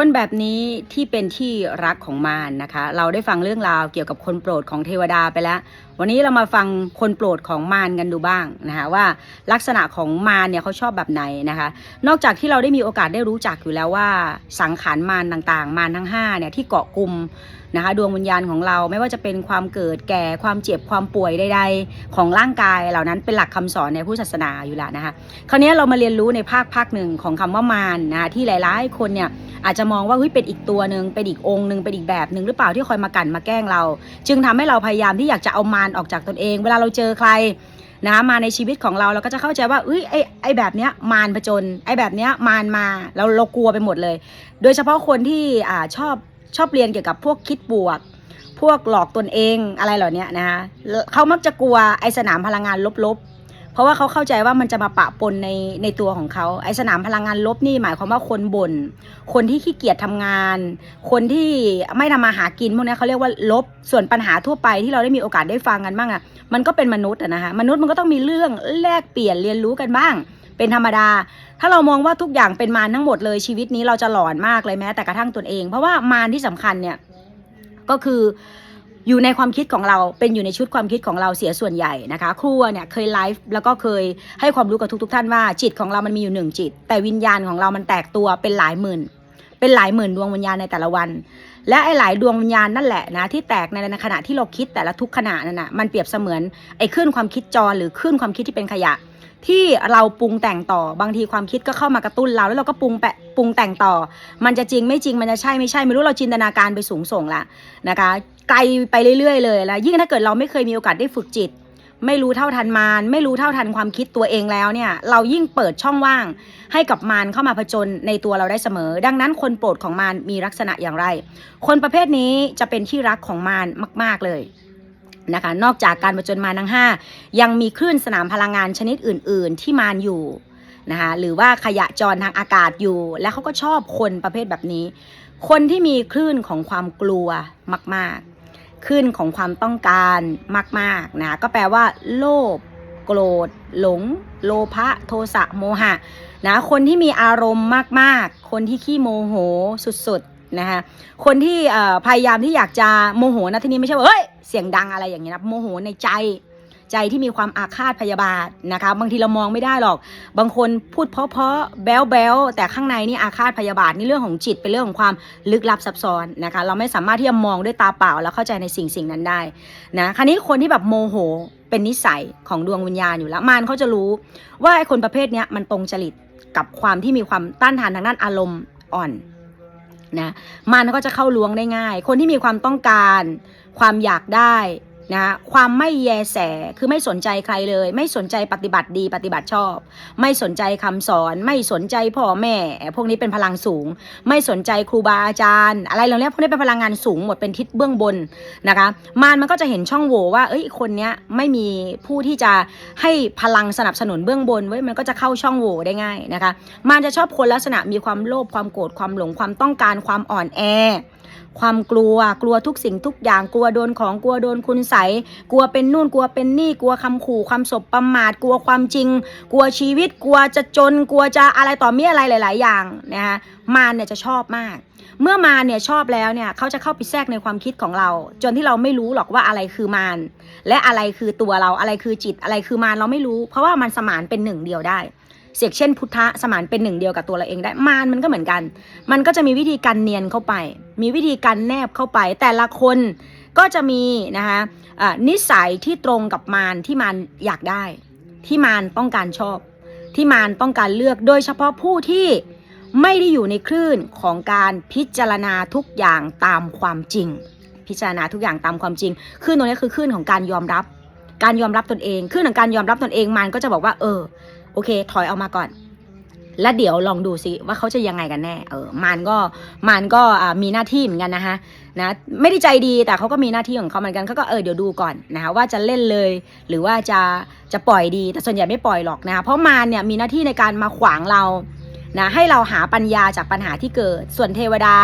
คนแบบนี้ที่เป็นที่รักของมารนะคะ เราได้ฟังเรื่องราวเกี่ยวกับคนโปรดของเทวดาไปแล้ว วันนี้เรามาฟังคนโปรดของมารกันดูบ้างนะคะว่าลักษณะของมารเนี่ยเขาชอบแบบไหนนะคะ นอกจากที่เราได้มีโอกาสได้รู้จักอยู่แล้วว่าสังขารมารต่างๆ มารทั้ง5เนี่ยที่เกาะกลุ่มนะคะดวงวิญญาณของเราไม่ว่าจะเป็นความเกิดแก่ความเจ็บความป่วยใดๆของร่างกายเหล่านั้นเป็นหลักคำสอนในพุทธศาสนาอยู่แล้วนะคะคราวนี้เรามาเรียนรู้ในภาคภาคหนึ่งของคำว่ามารนะคะที่หลายๆคนเนี่ยอาจจะมองว่าเฮ้ยเป็นอีกตัวหนึ่งเป็นอีกองค์หนึ่งเป็นอีกแบบหนึ่งหรือเปล่าที่คอยมากันมาแกล้งเรา จึงทำให้เราพยายามที่อยากจะเอามารออกจากตนเอง เวลาเราเจอใครนะมาในชีวิตของเราเราก็จะเข้าใจว่าเอ้ยไอ้ไอ้แบบเนี้ยมารผจญไอ้แบบเนี้ยมารมาเราเรากลัวไปหมดเลย โดยเฉพาะคนที่อ่าชอบชอบเรียนเกี่ยวกับพวกคิดบวก พวกหลอกตนเองอะไรเหล่านี้นะคะเขามักจะกลัวไอ้สนามพลังงานลบๆ เพราะว่าเขาเข้าใจว่ามันจะมาปะปนในในตัวของเขาไอสนามพลังงานลบนี่หมายความว่าคนบน่นคนที่ขี้เกียจทำงาน คนที่ไม่ทำมาหากินพวกนี้เขาเรียกว่าลบส่วนปัญหาทั่วไปที่เราได้มีโอกาสได้ฟังกันบ้างอะมันก็เป็นมนุษย์อะนะคะมนุษย์มันก็ต้องมีเรื่องแลกเปลี่ยนเรียนรู้กันบ้าง เป็นธรรมดา ถ้าเรามองว่าทุกอย่างเป็นมารทั้งหมดเลยชีวิตนี้เราจะหลอนมากเลยแม้แต่กระทั่งตนเอง เพราะว่ามารที่สำคัญเนี่ยก็คือ อยู่ในความคิดของเราเป็นอยู่ในชุดความคิดของเราเสียส่วนใหญ่นะคะครูเนี่ยเคยไลฟ์แล้วก็เคยให้ความรู้กับทุกๆทท่านว่าจิตของเรามันมีอยู่หนึ่งจิต แต่วิญญาณของเรามันแตกตัวเป็นหลายหมื่น เป็นหลายหมื่นดวงวิญญาณในแต่ละวัน และไอ้หลายดวงวิญญาณนั่นแหละนะที่แตกในในขณะที่เราคิดแต่ละทุกขณะนั่นนะมันเปรียบเสมือนไอ้คลื่นความคิดจรหรือคลื่นความคิดที่เป็นขยะที่เราปรุงแต่งต่อบางทีความคิดก็เข้ามากระตุ้นเราแล้วเราก็ปรุงแปะปรุงแต่งต่อ มันจะจริงไม่จริงมันจะใช่ไม่ใช่ไม่รู้เราจินตนาการไปสูงส่งละนะคะ ไกลไปเรื่อยๆเลยแล้วยิ่งถ้าเกิดเราไม่เคยมีโอกาสได้ฝึกจิต ไม่รู้เท่าทันมารไม่รู้เท่าทันความคิดตัวเองแล้วเนี่ย เรายิ่งเปิดช่องว่าง ให้กับมารเข้ามาผจญในตัวเราได้เสมอ ดังนั้นคนโปรดของมารมีลักษณะอย่างไร คนประเภทนี้จะเป็นที่รักของมารมาก ๆเลยนะคะ นอกจากการผจญมารทั้งห้ายังมีคลื่นสนามพลังงานชนิดอื่น ๆ ที่มารอยู่นะคะหรือว่าขยะจรทางอากาศอยู่ และเขาก็ชอบคนประเภทแบบนี้ คนที่มีคลื่นของความกลัวมาก ๆ ขึ้นของความต้องการมากๆนะก็แปลว่า โลภโกรธ หลง โลภะโทสะโมหะนะคนที่มีอารมณ์มากๆ คนที่ขี้โมโหสุดๆนะคะคนที่พยายามที่อยากจะโมโหนะที่นี้ไม่ใช่ว่าเฮ้ยเสียงดังอะไรอย่างเงี้ยนะโมโหในใจ ใจที่มีความอาฆาตพยาบาทนะคะ บางทีเรามองไม่ได้หรอก บางคนพูดเพราะๆแบ๊วแบวๆแต่ข้างในนี่อาฆาตพยาบาทนี่เรื่องของจิตเป็นเรื่องของความลึกลับซับซ้อนนะคะ เราไม่สามารถที่จะมองด้วยตาเปล่าแล้วเข้าใจในสิ่งสิ่งนั้นได้นะคราวนี้คนที่แบบโมโหเป็นนิสัยของดวงวิญญาณอยู่แล้วมารเขาจะรู้ว่าไอ้คนประเภทนี้มันตรงจริตกับความที่มีความต้านทานทางด้านอารมณ์อ่อนนะมารก็จะเข้าล้วงได้ง่าย คนที่มีความต้องการ ความอยากได้ นะความไม่แยแสคือไม่สนใจใครเลย ไม่สนใจปฏิบัติดีปฏิบัติชอบ ไม่สนใจคำสอน ไม่สนใจพ่อแม่ พวกนี้เป็นพลังสูง ไม่สนใจครูบาอาจารย์ อะไรเหล่านี้พวกนี้เป็นพลังงานสูงหมดเป็นทิศเบื้องบนนะคะมารมันก็จะเห็นช่องโหว่ว่าเอ้ยคนเนี้ยไม่มีผู้ที่จะให้พลังสนับสนุนเบื้องบนไว้ยมันก็จะเข้าช่องโหว่ได้ง่ายนะคะมารจะชอบคนลักษณะมีความโลภความโกรธความหลงความต้องการความอ่อนแอ ความกลัวกลัวทุกสิ่งทุกอย่างกลัวโดนของกลัวโดนคุณใสกลัวเป็นนู่นกลัวเป็นนี่กลัวคำขู่ความสบประมาทกลัวความจริง กลัวชีวิตกลัวจะจน กลัวจะอะไรต่อมีอะไรหลาย ๆ อย่างนะคะมารเนี่ยจะชอบมาก เมื่อมารเนี่ยชอบแล้วเนี่ยเขาจะเข้าไปแทรกในความคิดของเรา จนที่เราไม่รู้หรอกว่าอะไรคือมารและอะไรคือตัวเราอะไรคือจิตอะไรคือมารเราไม่รู้ เพราะว่ามันสมานเป็นหนึ่งเดียวได้ เสียกเช่นพุทธะสมานเป็นหนึ่งเดียวกับตัวเราเองได้มารมันก็เหมือนกัน มันก็จะมีวิธีการเนียนเข้าไป มีวิธีการแนบเข้าไป แต่ละคนก็จะมีนะคะนิสัยที่ตรงกับมารที่มารอยากได้ ที่มารต้องการชอบ ที่มารต้องการเลือกโดยเฉพาะผู้ที่ไม่ได้อยู่ในคลื่นของการพิจารณาทุกอย่างตามความจริง พิจารณาทุกอย่างตามความจริงคลื่นตรงนี้คือคลื่นของการยอมรับ การยอมรับตนเองคลื่นของการยอมรับตนเองมารก็จะบอกว่า เออ โอเค ถอยออกมาก่อน แล้วเดี๋ยวลองดูซิว่าเขาจะยังไงกันแน่ เออมันก็มันก็มีหน้าที่เหมือนกันนะคะนะ ไม่ได้ใจดีแต่เขาก็มีหน้าที่ของเขาเหมือนกันเขาก็เออเดี๋ยวดูก่อนนะคะว่าจะเล่นเลย หรือว่าจะจะปล่อยดี แต่ส่วนใหญ่ไม่ปล่อยหรอกนะคะเพราะมารเนี่ยมีหน้าที่ในการมาขวางเรานะให้เราหาปัญญาจากปัญหาที่เกิด ส่วนเทวดา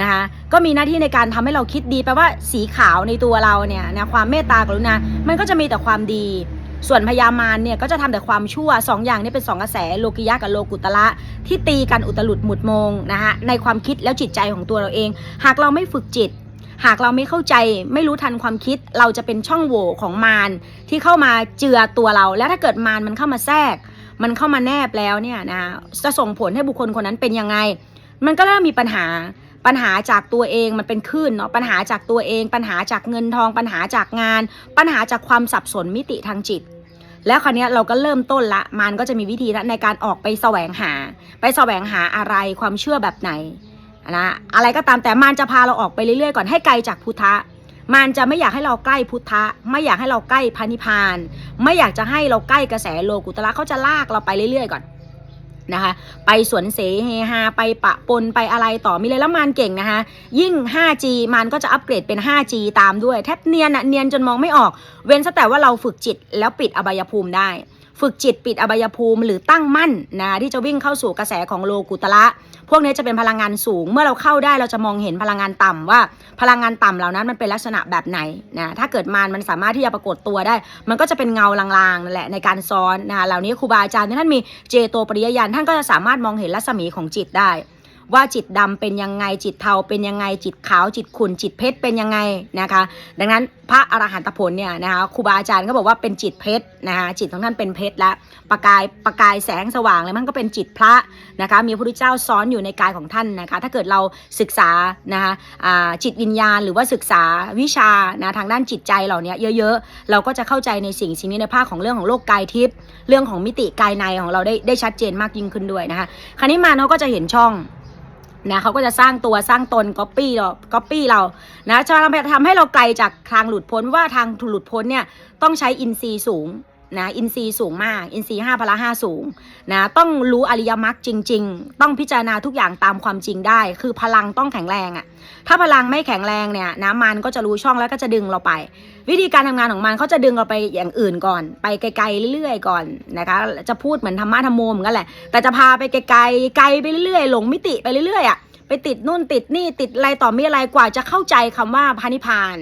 นะคะก็มีหน้าที่ในการทำให้เราคิดดีแปลว่าสีขาวในตัวเราเนี่ยนะความเมตตากรุณา มันก็จะมีแต่ความดี ส่วนพญามารเนี่ยก็จะทำแต่ความชั่วสองอย่างนี้เป็นสองกระแสโลกิยะกับโลกุตละที่ตีกันอุตลุดหมุดมงนะคะในความคิดแล้วจิตใจของตัวเราเอง หากเราไม่ฝึกจิต หากเราไม่เข้าใจไม่รู้ทันความคิด เราจะเป็นช่องโหว่ของมารที่เข้ามาเจือตัวเรา แล้วถ้าเกิดมารมันเข้ามาแทรก มันเข้ามาแนบแล้วเนี่ยนะจะส่งผลให้บุคคลคนนั้นเป็นยังไง มันก็เริ่มมีปัญหา ปัญหาจากตัวเองมันเป็นคลื่นเนาะปัญหาจากตัวเอง ปัญหาจากเงินทอง ปัญหาจากงาน ปัญหาจากความสับสนมิติทางจิต แล้วคราวนี้เราก็เริ่มต้นละมันก็จะมีวิธีละในการออกไปแสวงหา ไปแสวงหาอะไรความเชื่อแบบไหนนะอะไรก็ตามแต่มันจะพาเราออกไปเรื่อยๆก่อนให้ไกลจากพุทธะมันจะไม่อยากให้เราใกล้พุทธะ ไม่อยากให้เราใกล้พระนิพพาน ไม่อยากจะให้เราใกล้กระแสโลกุตละเขาจะลากเราไปเรื่อยๆก่อน นะคะ ไปสวนเสเฮฮาไปปะปนไปอะไรต่อมีเลยแล้วมันเก่งนะคะ ยิ่ง 5G มันก็จะอัปเกรดเป็น 5G ตามด้วย แทบเนียนอะเนียนจนมองไม่ออก เว้นแต่ว่าเราฝึกจิตแล้วปิดอบายภูมิได้ ฝึกจิตปิดอบายภูมิหรือตั้งมั่นนะที่จะวิ่งเข้าสู่กระแสของโลกุตละพวกนี้จะเป็นพลังงานสูง เมื่อเราเข้าได้เราจะมองเห็นพลังงานต่ำว่า พลังงานต่ำเหล่านั้นมันเป็นลักษณะแบบไหนนะถ้าเกิดมารมันสามารถที่จะปรากฏตัวได้ มันก็จะเป็นเงาลางๆนั่นแหละในการซ้อนนะเหล่านี้ครูบาอาจารย์ท่านมีเจโตปริยญาณท่านก็จะสามารถมองเห็นรัศมีของจิตได้ ว่าจิตดำเป็นยังไงจิตเทาเป็นยังไงจิตขาวจิตขุ่นจิตเพชรเป็นยังไงนะคะ ดังนั้นพระอรหันตผลเนี่ยนะคะครูบาอาจารย์ก็บอกว่าเป็นจิตเพชรนะคะจิตของท่านเป็นเพชรและประกายประกายแสงสว่างเลยมันก็เป็นจิตพระนะคะมีพระพุทธเจ้าซ้อนอยู่ในกายของท่านนะคะ ถ้าเกิดเราศึกษานะคะจิตวิญญาณหรือว่าศึกษาวิชานะทางด้านจิตใจเหล่านี้เยอะๆ เราก็จะเข้าใจในสิ่งสิ่งนี้ในภาคของเรื่องของโลกกายทิพย์เรื่องของมิติกายในของเราได้ได้ชัดเจนมากยิ่งขึ้นด้วยนะคะคราวนี้มาเขาก็จะเห็นช่อง นะเขาก็จะสร้างตัวสร้างตนก๊อปปี้เราก๊อปปี้เรานะจะทำให้เราไกลจากทางหลุดพ้นว่าทางหลุดพ้นเนี่ยต้องใช้อินทรีย์สูง นะอินทรีย์สูงมาก อินทรีย์ห้าพละห้าสูงนะต้องรู้อริยมรรคจริง ๆ ต้องพิจารณาทุกอย่างตามความจริงได้ คือพลังต้องแข็งแรงอะ่ะถ้าพลังไม่แข็งแรงเนี่ยนะมันก็จะรู้ช่องแล้วก็จะดึงเราไป วิธีการทำงานของมันเขาจะดึงเราไปอย่างอื่นก่อน ไปไกลๆเรื่อยๆก่อนนะคะจะพูดเหมือนธรรมะธรรมโมเหมือนกันแหละแต่จะพาไปไกลๆไกลไปเรื่อยๆหลงมิติไปเรื่อยๆอะ ไปติดนู่นติดนี่ติดอะไรต่อมีอะไรกว่าจะเข้าใจคำว่าพานิพาน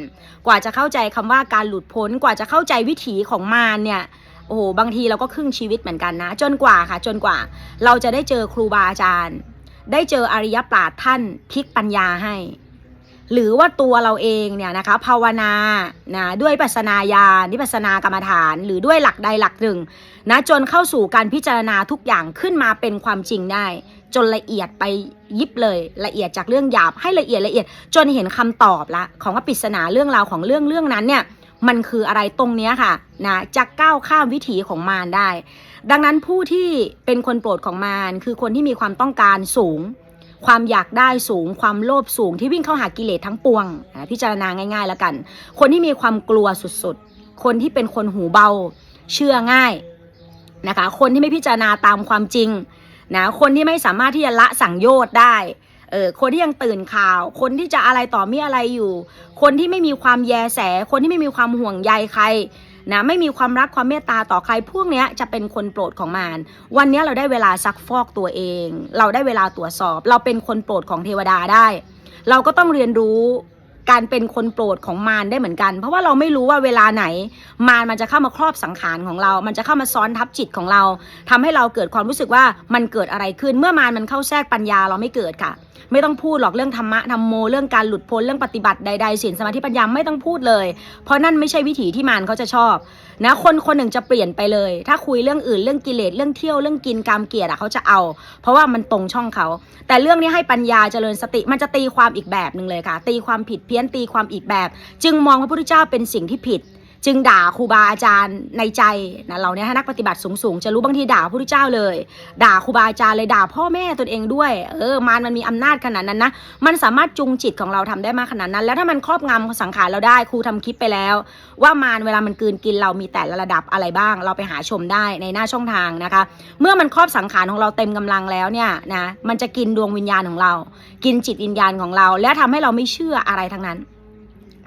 กว่าจะเข้าใจคำว่าการหลุดพ้นกว่าจะเข้าใจวิถีของมารเนี่ยโอ้โหบางทีเราก็ครึ่งชีวิตเหมือนกันนะ จนกว่าค่ะ จนกว่า เราจะได้เจอครูบาอาจารย์ ได้เจออริยปราชท่านพลิกปัญญาให้ หรือว่าตัวเราเองเนี่ยนะคะภาวนานะด้วยปัสนาญาณนิปัสนากรรมฐาน หรือด้วยหลักใดหลักหนึ่งนะจนเข้าสู่การพิจารณาทุกอย่างขึ้นมาเป็นความจริงได้ จนละเอียดไปยิบเลย ละเอียดจากเรื่องหยาบให้ละเอียดละเอียด จนเห็นคำตอบละของว่าปริศนาเรื่องราวของเรื่องเรื่องนั้นเนี่ยมันคืออะไรตรงเนี้ยค่ะนะจะก้าวข้ามวิถีของมารได้ ดังนั้นผู้ที่เป็นคนโปรดของมารคือคนที่มีความต้องการสูง ความอยากได้สูง ความโลภสูงที่วิ่งเข้าหากิเลสทั้งปวงพิจารณาง่ายๆแล้วกัน คนที่มีความกลัวสุดๆ คนที่เป็นคนหูเบา เชื่อง่ายนะคะ คนที่ไม่พิจารณาตามความจริงนะคนที่ไม่สามารถที่จะละสั่งโยชน์ได้ เออคนที่ยังตื่นข่าว คนที่จะอะไรต่อมีอะไรอยู่ คนที่ไม่มีความแยแส คนที่ไม่มีความห่วงใยใครนะไม่มีความรักความเมตตาต่อใครพวกเนี้ยจะเป็นคนโปรดของมารวันนี้เราได้เวลาซักฟอกตัวเอง เราได้เวลาตรวจสอบ เราเป็นคนโปรดของเทวดาได้ เราก็ต้องเรียนรู้การเป็นคนโปรดของมารได้เหมือนกัน เพราะว่าเราไม่รู้ว่าเวลาไหน มารมันจะเข้ามาครอบสังขารของเรา มันจะเข้ามาซ้อนทับจิตของเราทำให้เราเกิดความรู้สึกว่ามันเกิดอะไรขึ้น เมื่อมารมันเข้าแทรกปัญญาเราไม่เกิดค่ะ ไม่ต้องพูดหรอกเรื่องธรรมะธรรมโมเรื่องการหลุดพ้นเรื่องปฏิบัติใดๆศีลสมาธิปัญญาไม่ต้องพูดเลย เพราะนั่นไม่ใช่วิถีที่มารเขาจะชอบนะคนคนหนึ่งจะเปลี่ยนไปเลย ถ้าคุยเรื่องอื่นเรื่องกิเลสเรื่องเที่ยวเรื่องกินกามเกียรติอะเขาจะเอา เพราะว่ามันตรงช่องเขา แต่เรื่องนี้ให้ปัญญาเจริญสติมันจะตีความอีกแบบหนึ่งเลยค่ะ ตีความผิดเพี้ยนตีความอีกแบบ จึงมองพระพุทธเจ้าเป็นสิ่งที่ผิด จึงด่าครูบาอาจารย์ในใจนะเราเนี่ยให้นักปฏิบัติสูงๆ จะรู้บางทีด่าพระพุทธเจ้าเลย ด่าครูบาอาจารย์เลยด่าพ่อแม่ตนเองด้วย เออมันมันมีอำนาจขนาดนั้นนะมันสามารถจูงจิตของเราทำได้มากขนาดนั้น แล้วถ้ามันครอบงำสังขารเราได้ครูทำคลิปไปแล้ว ว่ามารเวลามันกืนกินเรามีแต่ละระดับอะไรบ้าง เราไปหาชมได้ในหน้าช่องทางนะคะ เมื่อมันครอบสังขารของเราเต็มกำลังแล้วเนี่ยนะมันจะกินดวงวิญญาณของเรา กินจิตวิญญาณของเรา และทำให้เราไม่เชื่ออะไรทั้งนั้น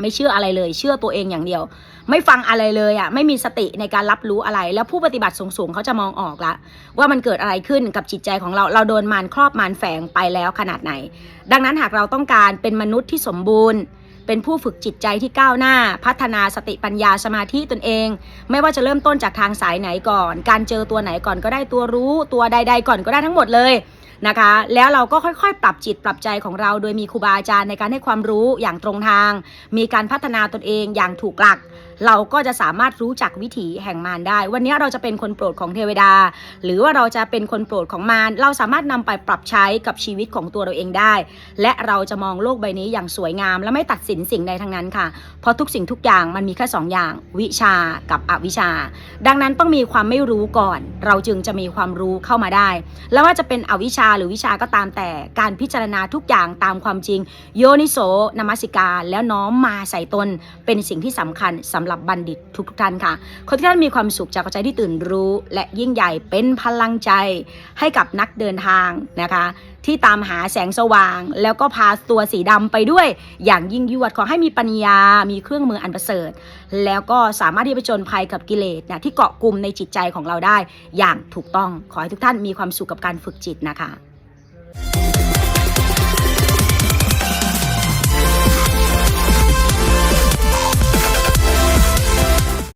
ไม่เชื่ออะไรเลย เชื่อตัวเองอย่างเดียว ไม่ฟังอะไรเลยอะไม่มีสติในการรับรู้อะไร แล้วผู้ปฏิบัติสูงๆเขาจะมองออกละ ว่ามันเกิดอะไรขึ้นกับจิตใจของเราเราโดนมารครอบมารแฝงไปแล้วขนาดไหน ดังนั้นหากเราต้องการเป็นมนุษย์ที่สมบูรณ์ เป็นผู้ฝึกจิตใจที่ก้าวหน้า พัฒนาสติปัญญาสมาธิตนเอง ไม่ว่าจะเริ่มต้นจากทางสายไหนก่อน การเจอตัวไหนก่อนก็ได้ตัวรู้ ตัวใด ๆ ก่อนก็ได้ทั้งหมดเลยนะคะ แล้วเราก็ค่อยๆ ปรับจิตปรับใจของเรา โดยมีครูบาอาจารย์ในการให้ความรู้อย่างตรงทาง มีการพัฒนาตนเองอย่างถูกหลัก เราก็จะสามารถรู้จักวิถีแห่งมารได้ วันนี้เราจะเป็นคนโปรดของเทวดา หรือว่าเราจะเป็นคนโปรดของมาร เราสามารถนำไปปรับใช้กับชีวิตของตัวเราเองได้ และเราจะมองโลกใบนี้อย่างสวยงาม และไม่ตัดสินสิ่งใดทั้งนั้นค่ะ เพราะทุกสิ่งทุกอย่างมันมีแค่สองอย่าง วิชากับอวิชา ดังนั้นต้องมีความไม่รู้ก่อน เราจึงจะมีความรู้เข้ามาได้ แล้วว่าจะเป็นอวิชาหรือวิชาก็ตามแต่การพิจารณาทุกอย่างตามความจริง โยนิโสนมัสิกาแล้วน้อมมาใส่ตนเป็นสิ่งที่สำคัญสำหรับบัณฑิตทุกท่านค่ะคนที่ท่านมีความสุขจากใจที่ตื่นรู้ และยิ่งใหญ่เป็นพลังใจให้กับนักเดินทางนะคะ ที่ตามหาแสงสว่าง แล้วก็พาตัวสีดำไปด้วย อย่างยิ่งยวดขอให้มีปัญญา มีเครื่องมืออันประเสริฐ แล้วก็สามารถที่จะไปจนภัยกับกิเลสนะที่เกาะกลุ่มในจิตใจของเราได้ อย่างถูกต้องขอให้ทุกท่านมีความสุขกับการฝึกจิตนะคะ